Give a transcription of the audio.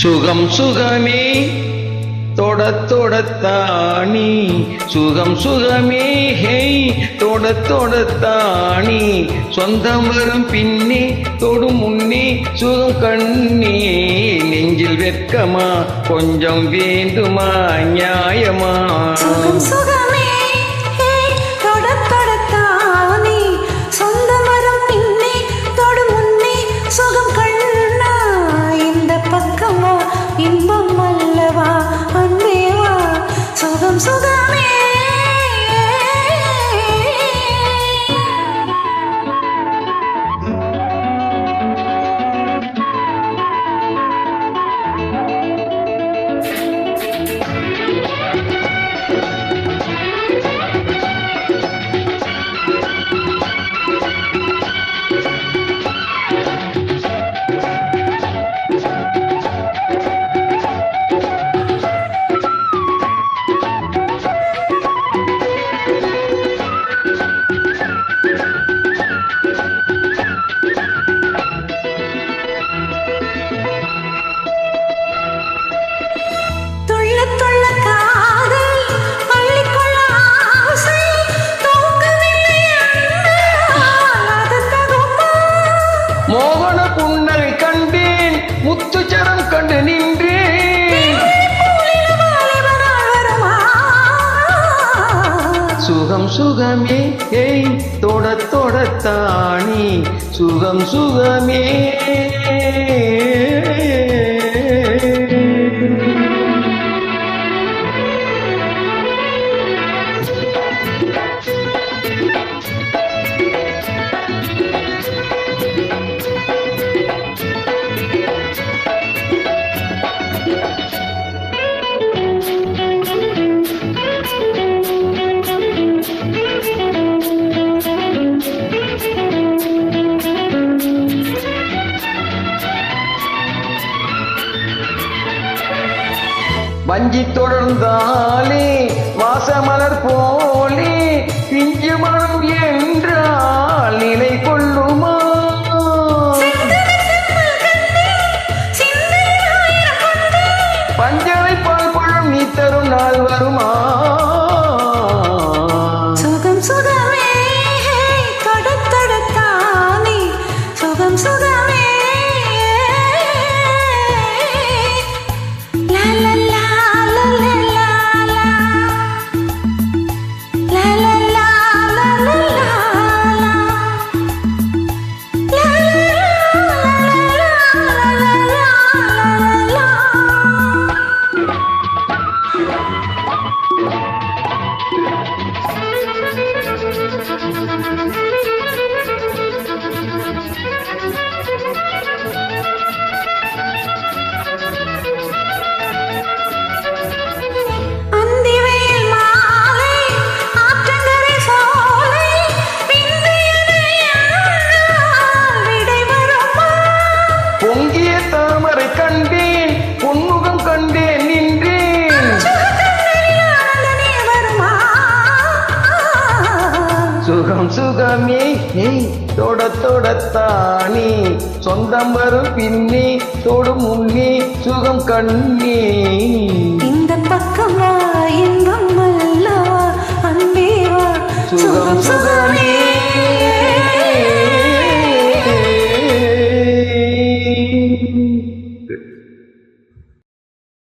சுகம் சுகமே தொட தொடத்தாணி சுகம் சுகமே ஹெய் தொட தொடத்தாணி சொந்தம் வரும் பின்னே தொடும் முன்னே சுகம் கண்ணே. நெஞ்சில் வெட்கமா கொஞ்சம் வேண்டுமா நியாயமா? சுகம் சுகமே மோகன புன்னகை கண்டேன். முத்துச்சரம் கண்டு நின்றேன். சுகம் சுகமே ஏய் தொட தொடத்தானி. சுகம் சுகமே. வஞ்சி தொடர்ந்தாலே வாசமலர் போ சுகம் சுகமே ஏய் தொட தொடத்தானே. சொந்தம் வரும் பின்னே தொடும் முன்னே சுகம் கண்ணே. இந்த பக்கமா இன்பம் அல்லவா? அன்பே வா சுகம் சுகமே